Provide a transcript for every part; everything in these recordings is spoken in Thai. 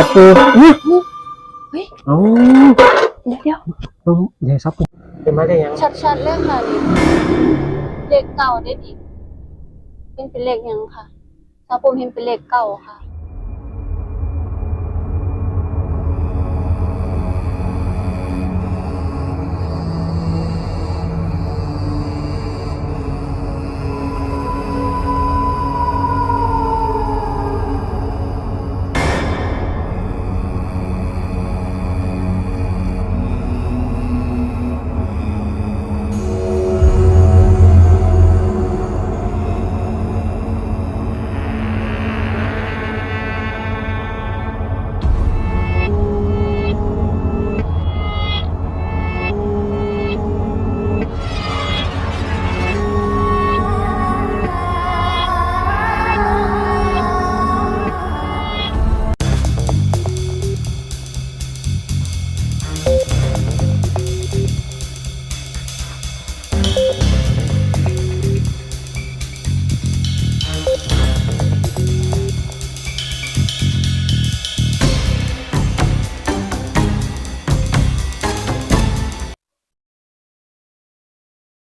ละปูอุ๊ยเฮ้ยเอ้าเดี๋ยวเดี๋ยวเบิ่งเดี๋ยวซับปูเป็นมาได้ยังชัดๆเลยค่ะนี่เลขเก่าได้ดิเห็นเป็นเลขหยังค่ะถ้าผมเห็นเป็นเลขเก่าค่ะ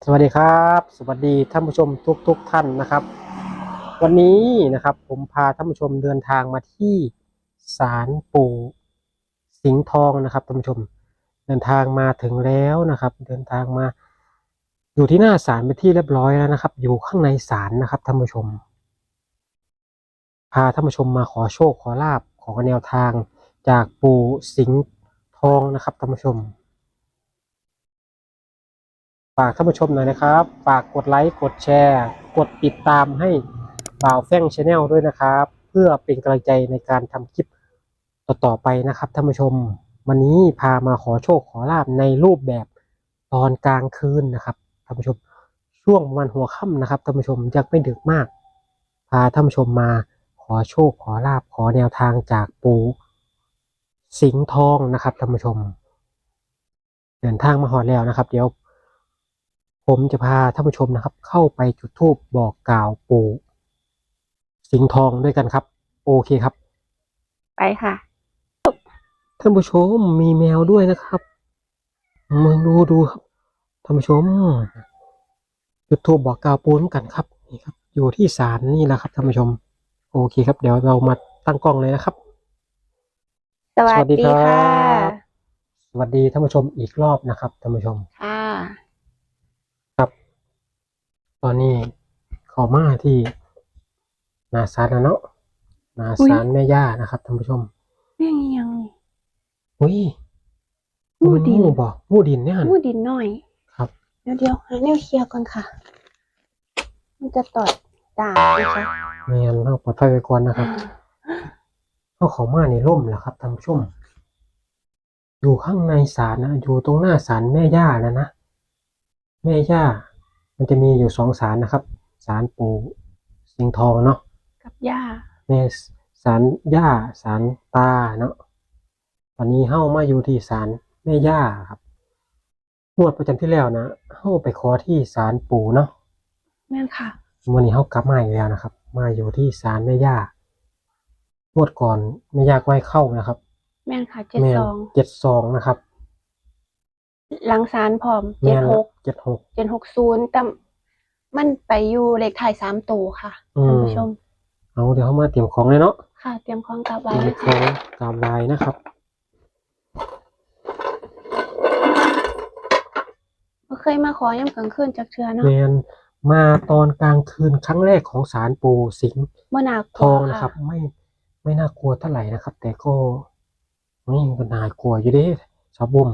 สวัสดีครับ สวัสดีท่านผู้ชมทุกทุกท่านนะครับ วันนี้นะครับผมพาท่านผู้ชมเดินทางมาที่ศาลปู่สิงห์ทองนะครับท่านผู้ชมเดินทางมาถึงแล้วนะครับ เดินทางมา อยู่ที่หน้าศาลเป็นที่เรียบร้อยแล้วนะครับ อยู่ข้างในศาลนะครับท่านผู้ชม พาท่านผู้ชมมาขอโชคขอลาบขอแนวทางจากปู่สิงห์ทองนะครับท่านผู้ชม ฝากท่านผู้ชมหน่อยนะครับ ฝากกดไลค์กดแชร์ กดติดตามให้บ่าวแฟงชาแนลด้วยนะครับ เพื่อเป็นกำลังใจในการทำคลิปต่อๆไปนะครับท่านผู้ชม วันนี้พามาขอโชคขอลาบในรูปแบบตอนกลางคืนนะครับท่านผู้ชม ช่วงประมาณหัวค่ำนะครับท่านผู้ชมยังไม่ดึกมาก พาท่านผู้ชมมาขอโชคขอลาบขอแนวทางจากปูสิงห์ทองนะครับท่านผู้ชม เดินทางมาหอดแล้วนะครับ เดี๋ยว ผมจะพาท่านผู้ชมนะครับ เข้าไปจุดธูปบอกกล่าวปู่สิงห์ทองด้วยกันครับ โอเคครับ ไปค่ะ ท่านผู้ชมมีแมวด้วยนะครับมาดูดูครับท่านผู้ชม จุดธูปบอกกล่าวปู่ร่วมกันครับนี่ครับ อยู่ที่ศาลนี่แหละครับท่านผู้ชม โอเคครับ เดี๋ยวเรามาตั้งกล้องเลยนะครับ สวัสดีค่ะ สวัสดีท่านผู้ชมอีกรอบนะครับท่านผู้ชมค่ะครับ ตอนนี้เขอมาที่หนาซานแล้วเนาะหนาซานแม่ย่านะครับท่านผู้ชมแม่งยังนี่อุ้ยงูดินงูบอกงูดินเนี่ยมูดินหน่อย ครับ เดี๋ยวเดี๋ยวหาแนวเคลียร์ก่อนค่ะ มันจะตอดด่านะคะแมนเราปลอดภัยไปก่อนนะครับเขาเขามาในร่มแหละครับท่านผู้ชม อยู่ข้างในศาลนะ อยู่ตรงหน้าศาลแม่ย่านะนะ แม่ย่า มันจะมีอยู่สองศาลนะครับศาลปู่สิงห์ทองเนาะกับย่าในศาลย่าศาลตาเนาะตอนนี้เฮ้ามาอยู่ที่ศาลแม่ย่าครับงวดประจำที่แล้วนะเฮ้าไปขอที่ศาลปู่เนาะแม่นค่ะวันนี้เฮ้ากลับมาอีกแล้วนะครับ มาอยู่ที่ศาลแม่ย่างวดก่อนแม่ย่าก็ให้เข้านะครับ แม่นค่ะเจ็ดแม่สองเจ็ดสองนะครับ หลังสารพร้อมแม่เจ็ดหกเจ็ดหกเจ็ดหกศูนย์แต่มันไปอยู่เลขถ่ายสามตัวค่ะอืมท่านผู้ชม เอาเดี๋ยวเขามาเตรียมของเลยเนาะค่ะ เตรียมของกลับเตไว้รียมเลยขอค่ะงกราบลายนะครับบ่เคยมาขอย่ำกลางคืนจากเทือเนาะแมนมาตอนกลางคืนครั้งแรกของศาลปู่สิงห์บ่น่ากทลัวองนะครับ ไม่ไม่น่ากลัวเท่าไหร่นะครับ แต่ก็นี่มันก็น่ากลัวอยู่เด้ชาวบุ่ม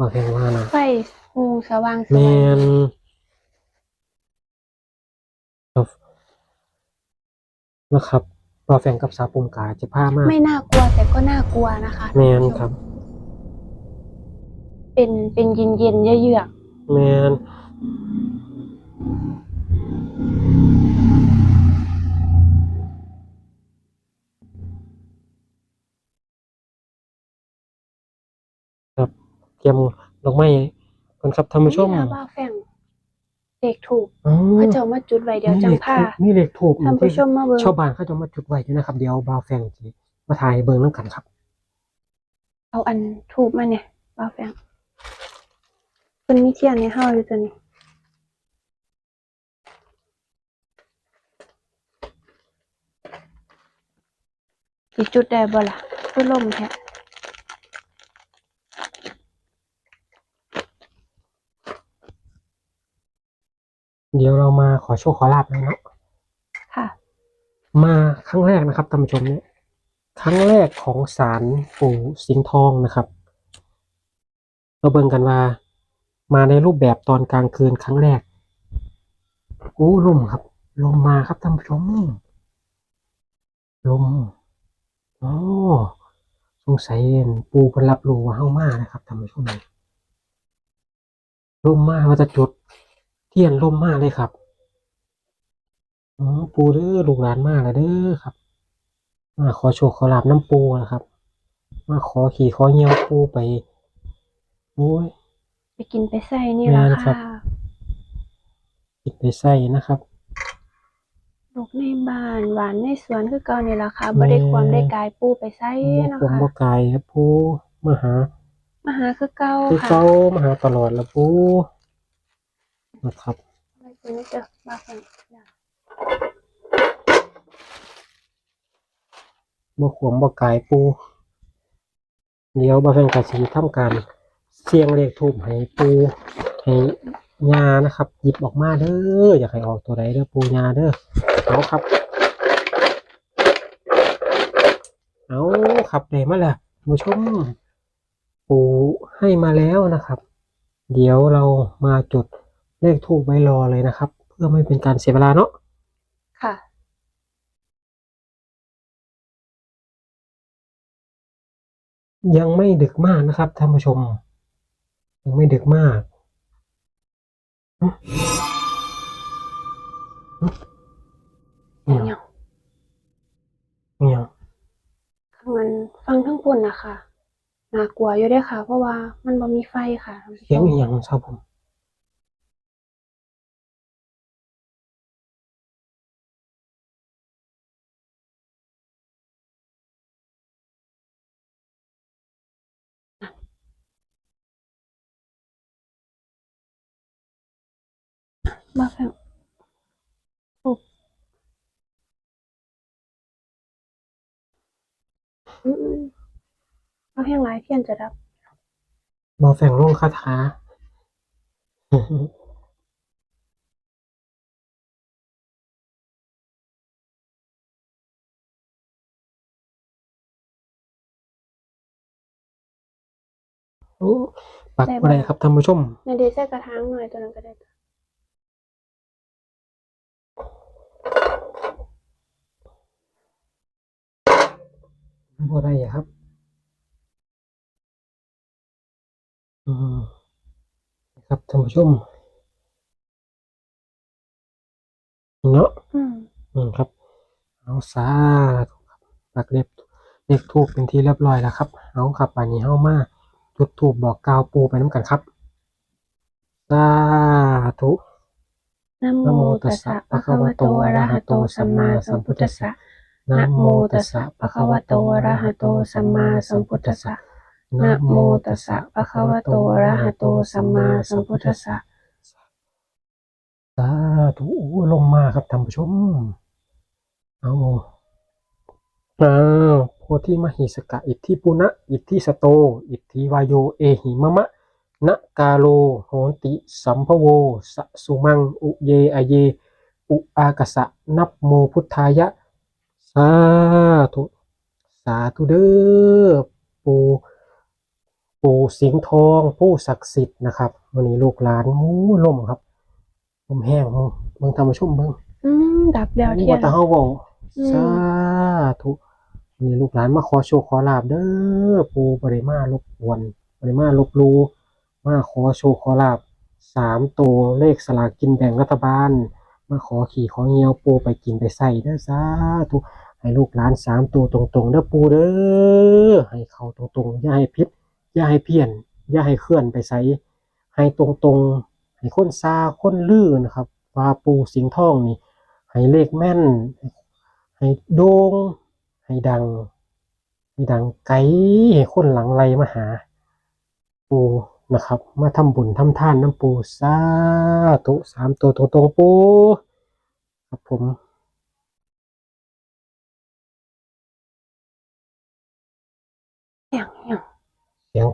มาเพลงว่านะไฟฮูงสว่างสแมวยนครับนะครับบาแฟงกับสาวปุ่มกาจะพามาก ไม่น่ากลัวแต่ก็น่ากลัวนะคะแมนครับ เป็นเป็นเย็นเย็นๆเยือกแมน เตรียมดอกไม้กันครับท่านๆผู้ชมนี่ล่ะว่าแฝงเด็กถูกอ๋อเขาเจ้ามาจุดไว้เดี๋ยวจังผ้านี่เลขถูกท่านผู้ชมมาเบิ่งชาวบ้านเขาจะมาจุดไว้อยู่นะครับ เดี๋ยวบาวแฟงจีมาถ่ายเบิ่งน้ำกันครับ เอาอันทูบมาเนี่ยบ่าวแฟงเพิ่นมีเทียนในเฮาอยู่ตัวนี้สิจุดได้บ่ล่ะคือลมแท้ เดี๋ยวเรามาขอโชคขอลาบเลยเนาะค่ะ มาครั้งแรกนะครับท่านผู้ชมเนี่ยครั้งแรกของศาลปู่สิงห์ทองนะครับ เราเบิ่งกันว่า มาในรูปแบบตอนกลางคืนครั้งแรกโอ้ลมครับลมมาครับท่านผู้ชมลมโอ้สงสัยเอ็นปูเพิ่นรับรู้ว่าเฮามานะครับท่านผู้ชมลมมาว่าจะจุด เทียนลมมาเลยครับอ๋อปูเด้อลูกหลานมากเลยเด้อครับ มาขอโชคขอลาบน้ำปูนะครับ มาขอขี่ขอเงี้ยวปูไปโอ้ย ไปกินไปใส่นี่ล่ะแม่นครัค่ะ บ ติดไปใส่นะครับ ลูกในบ้านหวานในสวนคือเก่านี่ล่ะค่ะบ่ได้ความได้กายปูไปใส่บ่นะผมคะบ่ไกลครับปูมาหามาหาคือเก่าคือค่ะเก้ามาหาตลอดแล้วปู นะครับอะไรตัวนี้เด้อบ่าวแฟงบ่ขวมบ่ไกลปู เดี๋ยวบ่าแฟนกะสิทำการเสียงเลขทูบให้ปูให้ยานะครับ หยิบออกมาเด้ออยากให้ออกตัวใดเด้อปูยาเด้อเอาครับ เอาครับได้มาแล้วท่านผู้ชม ปูให้มาแล้วนะครับ เดี๋ยวเรามาจุด เลขทูบไว้รอเลยนะครับ เพื่อไม่เป็นการเสียเวลาเนาะค่ะ ยังไม่ดึกมากนะครับท่านผู้ชม ยังไม่ดึกมากหึหึเนี่ยเนี่ยเนี่ยข้างนั้นฟังทั้งปุ่นนะคะน่ากลัวอยู่เด้อค่ะ เพราะว่ามันบ่มีไฟค่ะท่านผู้ชเสียงมอีหยังครับผม บ่าวแฟงปุ๊บอืมๆเอาแห้งหลายเทียนจะดับ บอแฝงลงคาถา โอ้ปักอะไรครับท่านผู้ชม ในเดซใส่กระถางหน่อยตัวนั้นก็ได้ บ่ได้อะครับ อืมครับท่านผู้ชม เนาะอืมอืมครับ เอาซาธุครับปักเล็บเลขทูบเป็นที่เรียบร้อยแล้วครับ เอาครับอันนี้เฮามาจุดทูบบอกกล่าวปูไปน้ำกันครับสาธุนะโมตัสสะภะคะวะโตอะระหะโตสัมมาสัมพุทธัสสะ นะโมตัสสะภะคะวะโตอะระหะโตสัมมาสัมพุทธัสสะนะโมตัสสะภะคะวะโตอะระหะโตสัมมาสัมพุทธัสสะสาธุลงมาครับท่านผู้ชม เอาอ้าวโพธิมหิสกะ อิทธิปุณะอิทธิสโต อิทธิวายโย เอหิมะมะนะกาโลโหติ สัมภโวสะสุมัง อุเยอเย อุอากะสะ นับโมพุทธายะ สาธุสาธุเด้อปูปู่สิงห์ทองผู้ศักดิ์สิทธิ์นะครับวันนี้ลูกหลานมูล่มครับลมแห้งเบิ่งธรรมชมเบิ่งอืมดับแล้วนี่เทียว่านแต่เฮาเว้าอืม สาธุวันนี้ลูกหลานมาขอโชคขอลาบเด้อปู่บ่ได้มารบกวนบ่ได้มาลบหลู่มาขอโชคขอลาบสามตัวเลขสลากกินแบ่งรัฐบาล มาขอขี่ขอเงี้ยวปูไปกินไปใส่เด้อสาธุให้ลูกหลานสามตัวตรงๆเด้อปูเด้อให้เขาตรงๆ อย่าให้ผิดอย่าให้เพี้ยน อย่าให้เคลื่อนไปใส่ให้ตรงๆ ให้ค้นซาค้นลื่นนะครับว่าปูสิงห์ทองนี่ ให้เลขแม่น ให้โด่งให้ดังมีดังไกลให้คนหลังไหลมาหา ปู นะครับ มาทำบุญทำทานน้ำปูสาธุสามตัวตรงๆปูครับผมเสียงอย่างเสียง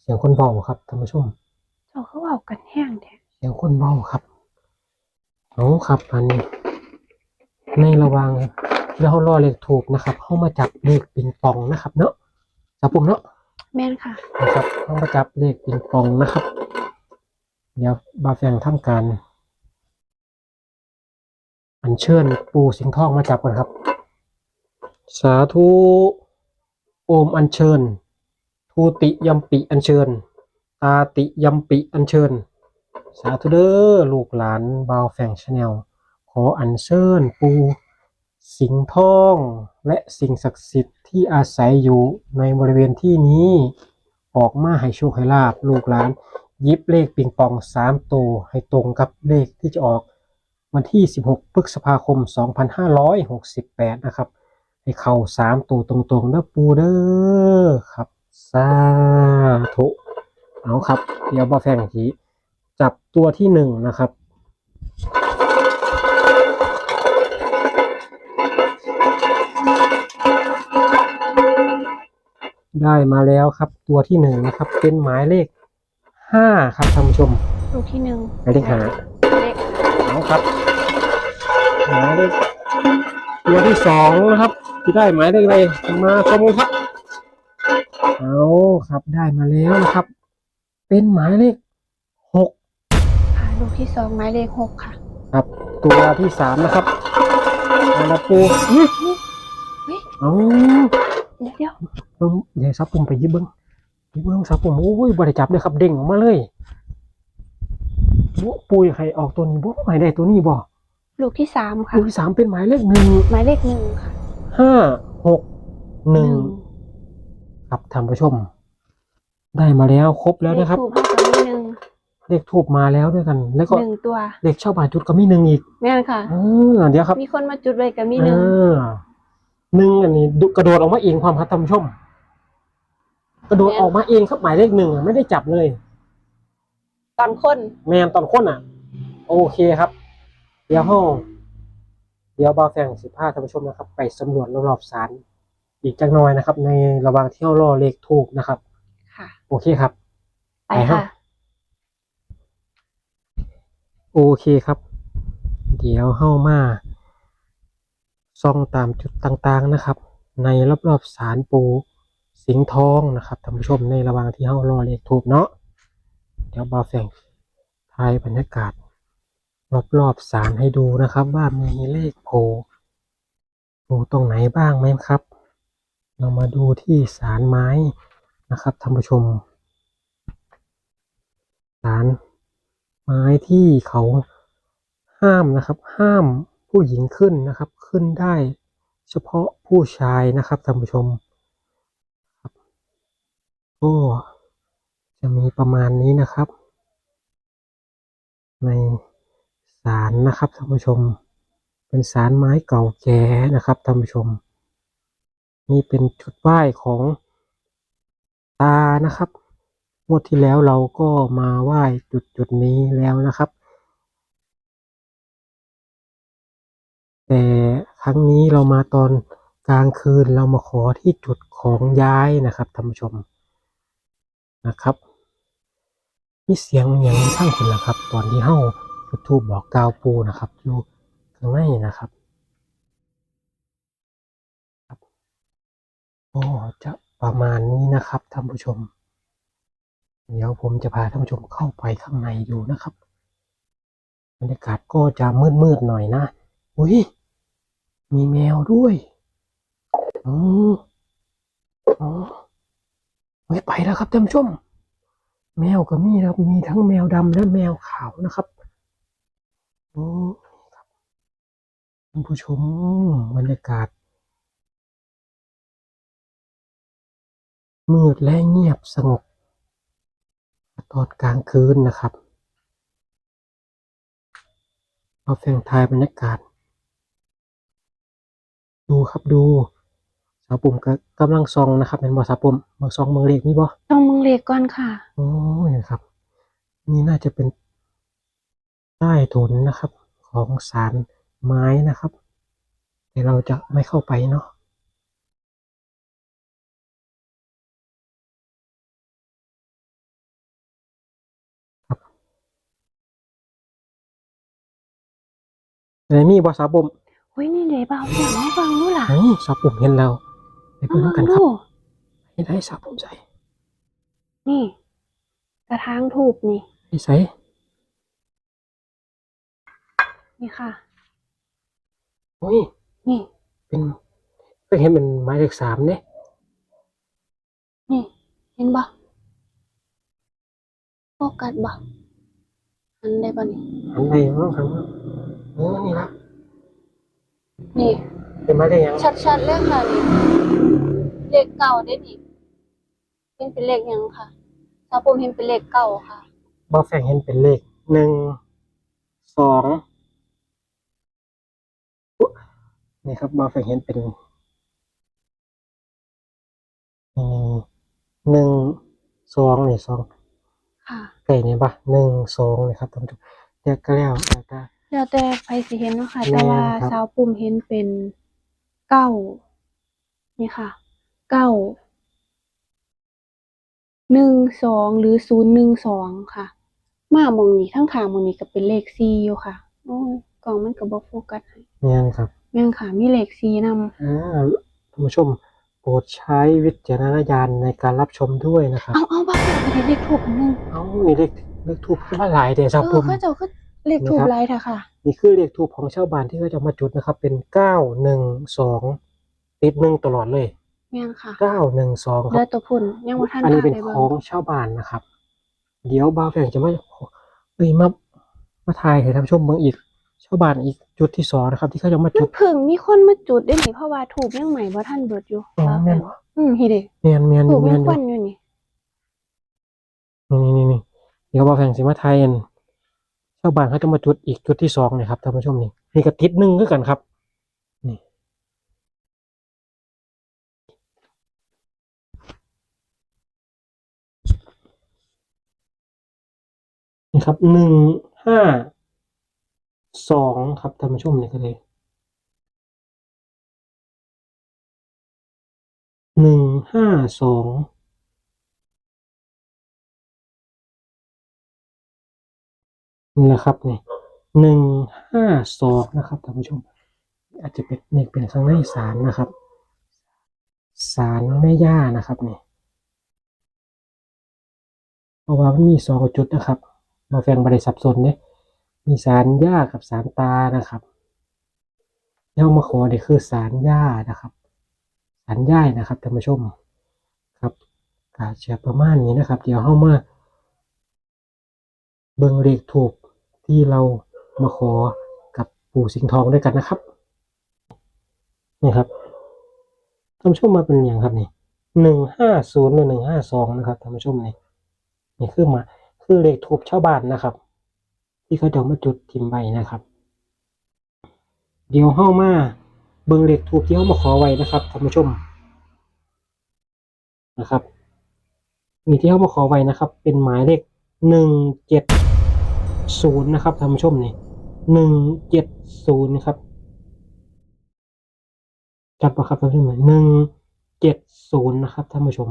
เสียงคนเบาครับท่านผู้ชมเจ้าเขาเอากันแห้งแท้เสียงคนเบาครับเอาครับอันนี้ ในระหวังแล้วรอเลขถูกนะครับ เข้ามาจับเลขปิงปองนะครับ เนาะจับปุ่มเนาะ แม่นค่ะ นะครับเข้ามาจับเลขปิงปองนะครับ เดี๋ยวบาแฟงทำการ อัญเชิญปูสิงห์ทองมาจับกันครับ สาธุโอมอัญเชิญ ทูติยัมปิอัญเชิญ ตาติยัมปิอัญเชิญ สาธุเด้อลูกหลานบาวแฟงชาแนลขออัญเชิญปู สิงห์ทองและสิ่งศักดิ์สิทธิ์ที่อาศัยอยู่ในบริเวณที่นี้ ออกมาให้โชคให้ลาบลูกหลานยิบเลขปิงปองสามตัวให้ตรงกับเลขที่จะออกวันที่ 16 พฤษภาคม 2568 นะครับ ให้เข้าสามตัวตรงๆเด้อปูเด้อครับสาธุเอาครับ เดี๋ยวบอแฟงทีจับตัวที่หนึ่งนะครับ ได้มาแล้วครับตัวที่หนึ่งนะครับ เป็นหมายเลขห้าครับท่านผู้ชมลูกที่หนึ่งหมายเลขห้าเลขเอาครับหมายเลขตัวที่สองนะครับที่ได้หมายเลขอะไรมาชมกันครับเอาครับได้มาแล้วนะครับ เป็นหมายเลขหกค่ะลูกที่สองหมายเลขหกค่ะ ครับ ตัวที่สามนะครับเอาละปูอื้อเฮ้ยเอา เดี๋ยวเดี๋ยวเบิ่งเดี๋ยวซับปุ่มไปหยิบเบิ้งหยิบเบิ้งซับปุ่มโอ้ยบริจับเลยครับเด้งออกมาเลยบุปูอยากให้ออกตัวนี้บุให้ได้ตัวนี้บ่ลูกที่สามค่ะตัวที่สามเป็นหมายเลขหนึ่งหมายเลขหนึ่งค่ะห้าหกหนึ่งครับท่านผู้ชม ได้มาแล้วครบแล้วนะครับเลขทูบห้ากับมีหนึ่งเลขทูบมาแล้วด้วยกัน แล้วก็หนึ่งตัวเลขเช่าบาทจุดก็มีหนึ่งอีกแม่นค่ะเออเดี๋ยวครับ มีคนมาจุดไว้กับมีเอหนึ่งอ หนึ่งอันนี้ดุกระโดดออกมาเองความครับท่านผู้ชม กระโดดออกมาเองครับหมายเลขหนึ่งอะไม่ได้จับเลย ตอนคนแมนตอนค้นอะ โอเคครับ เดี๋ยวห้องเดี๋ยวบาแฟงสิบห้าท่านผู้ชมนะครับ ไปสำรวจรอบๆศาลอีกจักหน่อยนะครับ ในระหว่างที่เรารอเลขถูกนะครับ ค่ะ โอเคครับ ไปค่ะ โอเคครับ เดี๋ยวเข้ามา ซ่องตามจุดต่างๆนะครับ ในรอบๆศาลปูสิงห์ทองนะครับท่านผู้ชมในระหว่างที่เขารอเลขถูกเนาะเดี๋ยวบาแฟงถ่ายบรรยากาศ รอบๆศาลให้ดูนะครับ ว่ามีเลขโผล่โผล่ตรงไหนบ้างไหมครับ เรามาดูที่ศาลไม้นะครับท่านผู้ชมศาลไม้ที่เขาห้ามนะครับ ห้าม ผู้หญิงขึ้นนะครับ ขึ้นได้เฉพาะผู้ชายนะครับท่านผู้ชมก็จะมีประมาณนี้นะครับ ในศาลนะครับท่านผู้ชม เป็นศาลไม้เก่าแก่นะครับท่านผู้ชม นี่เป็นจุดไหว้ของตานะครับงวดที่แล้วเราก็มาไหว้จุดจุดนี้แล้วนะครับ แต่ครั้งนี้เรามาตอนกลางคืนเรามาขอที่จุดของย้ายนะครับท่านผู้ชมนะครับมีเสียงอย่างข้างคุณละครับ ตอนที่เฮ้าจุดทูบบอกกาวปูนะครับอยู่ข้างในนะครับครับก็จะประมาณนี้นะครับท่านผู้ชม เดี๋ยวผมจะพาท่านผู้ชมเข้าไปข้างในดูนะครับบรรยากาศก็จะมืดๆหน่อยนะอุ้ย มีแมวด้วยอ๋ออ๋อไม่ไปแล้วครับท่านผู้ชม แมวก็มีนะครับ มีทั้งแมวดำและแมวขาวนะครับโอ้ครับท่านผู้ชมบรรยากาศมืดและเงียบสงบตอนกลางคืนนะครับเอาแฝงทายบรรยากาศ ดูครับดูสาวปุ่มก็กำลังซองนะครับเป็นบอสาวปุ่มเมืองซองเมืองเลขมีบ่ต้องมึงเลขก่อนค่ะโอ้ยนะครับ นี่น่าจะเป็นใต้ถุนนะครับ ของสารไม้นะครับ แต่เราจะไม่เข้าไปเนาะครับไหนมีบอสาวปุ่มเฮ้ยนี่เดี๋ยวเบาเสียงให้ฟังนู่นล่ะไหนสาวปุ่มเห็นแล้วไปเพื่อนกันครับดูให้ได้สาวปุ่มใส่นี่ กระถางถูกนี่ให้ใส่นี่ค่ะโอ้ยนี่ เป็นก็เห็นเป็นไม้เลขสามเนี่ยนี่ เห็นบ่โฟกัสบ่อันได้บ่นี่หันไปมั้งหันมาเออนี่ละ นี่เป็นไม้ได้ยังชัดๆเลยค่ะนี่เลขเก่าได้ดิเห็นเป็นเลขหยังค่ะถ้าผมเห็นเป็นเลขเก่าค่ะบอแฝงเห็นเป็นเลขหนึ่งสองอุ๊ยนี่ครับบอแฝงเห็นเป็นนี่หนึ่งสองนี่สองค่ะไก่นี่ปะหนึ่งสองนี่ครับท่านผู้ชมเรียกก็แล้วแต่ก็ แล้วแต่ไฟสิเห็นเนาะค่ะแม่แต่ว่าครับ สาวปุ่มเห็นเป็นเก้านี่ค่ะเก้าหนึ่งสองหรือศูนย์หนึ่งสองค่ะ มามองนี้ทั้งขางมองนี้ก็เป็นเลขซีอยู่ค่ะ โอ้ยกล่องมันก็บอกโฟกัสให้เนี่ยครับแม่งค่ะมีเลขซีนอ่าท่านผู้ชมโปรดใช้วิจารณญาณในการรับชมด้วยนะครัำบเอาเอาบ้าไปเลขถูกนึงเอ้านี่เลขเลขทูบว่าหลายเดชครับเอผอมเขาเจะก็ เลขถูกนี่ครับไรเถอะค่ะ นี่คือเลขทูบของชาวบ้านที่เขาจะมาจุดนะครับ เป็นเก้าหนึ่งสองติดหนึ่งตลอดเลยแม่งค่ะเก้าหนึ่งสองคเลืรัอบ ตัวพุ่นยังว่าท่านอันนี้พาเป็นได้ขเบิ่องงชาวบ้านนะครับ เดี๋ยวบ้าวแฝงจะมาเอ้ยมามาถ่ายให้ท่านผู้ชมเมืองอีก ชาวบ้านอีกจุดที่สองนะครับ ที่เขาจะมามัจุนดเพิ่งมีคนมาจุดได้นี่เพราะว่าถูกยังใหม่บ่ท่านเบิดอยู่อ๋อแม่นบ่อืมเฮ็ดดิเมียนเมียนอถูยู่กเมีมียนอคยู่วันอยู่นี่นี่นี่นี่เดี๋ยวบ้าวแฝงสิมาถ่ายอัน ชาวบ้านเขาจะมาจุดอีกจุดที่สองนะครับท่านผู้ชมนี่นี่ก็ติดหนึ่งคือกันครับนี่นี่ครับหนึ่งห้าสองครับท่านผู้ชมนี่ก็เลยหนึ่งห้าสอง นี่แหละครับนี่หนึ่งห้าสองนะครับท่านผู้ชม อาจจะเป็นนี่เป็นข้างในสารนะครับสารแม่ย่านะครับนี่เพราะว่ามันมีสองจุดนะครับมาแฟงบริสับสนเนี่ยมีสารหญ้ากับสารตานะครับที่เอามาขอเนี่ยคือสารหญ้านะครับสารหญ้านะครับท่านผู้ชมครับกาเชียประมาณนี้นะครับ เดี๋ยวเข้ามาเบิ่งเลขถูก ที่เรามาขอกับปู่สิงห์ทองด้วยกันนะครับนี่ครับท่านผู้ชมมาเป็นอย่างครับนี่หนึ่งห้าศูนย์หรือหนึ่งห้าสองนะครับท่านผู้ชมนี่นี่คือมาคือเลขทูบชาวบ้านนะครับ ที่เขาจะมาจุดทิมใบนะครับ เดี๋ยวเข้ามาเบิ่งเลขทูบที่เขามาขอไว้นะครับท่านผู้ชมนะครับ มีที่เขามาขอไว้นะครับ เป็นหมายเลขหนึ่งเจ็ด ศูนย์นะครับท่านผู้ชมนี่หนึ่งเจ็ดศูนย์ครับจับปะครับท่านผู้ชมหนึ่งเจ็ดศูนย์นะครับท่านผู้ชม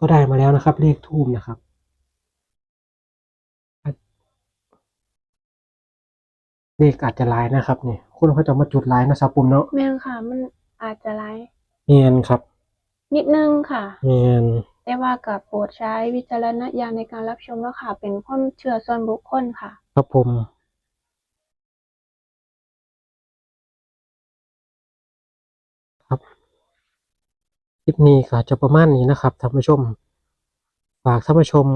ก็ได้มาแล้วนะครับ เลขทูบนะครับเลขอาจจะหลายนะครับเนี่ยคนเขาจะมาจุดหลายนะสาวปุ่มเนาะแม่งค่ะ มันอาจจะไรเมียนครับ นิดนึงค่ะเมียน แต่ว่ากับโปรดใช้วิจารณญาณในการรับชมแล้วค่ะ เป็นความเชื่อส่วนบุคคลค่ะ ครับผมครับคลิปนี้ก็จะประมาณนี้นะครับท่านผู้ชม ฝากท่านผู้ชม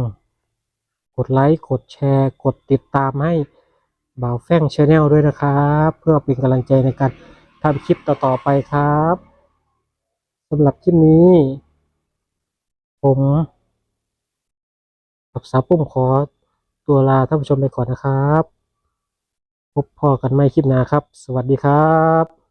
กดไลค์กดแชร์ กดติดตามให้บ่าวแฟงชาแนลด้วยนะครับ เพื่อเป็นกำลังใจในการทำคลิปต่อๆไปครับสำหรับคลิปนี้ ผมกับสาวปุ้มขอตัวลาท่านผู้ชมไปก่อนนะครับ พบพอกันใหม่คลิปหน้าครับ สวัสดีครับ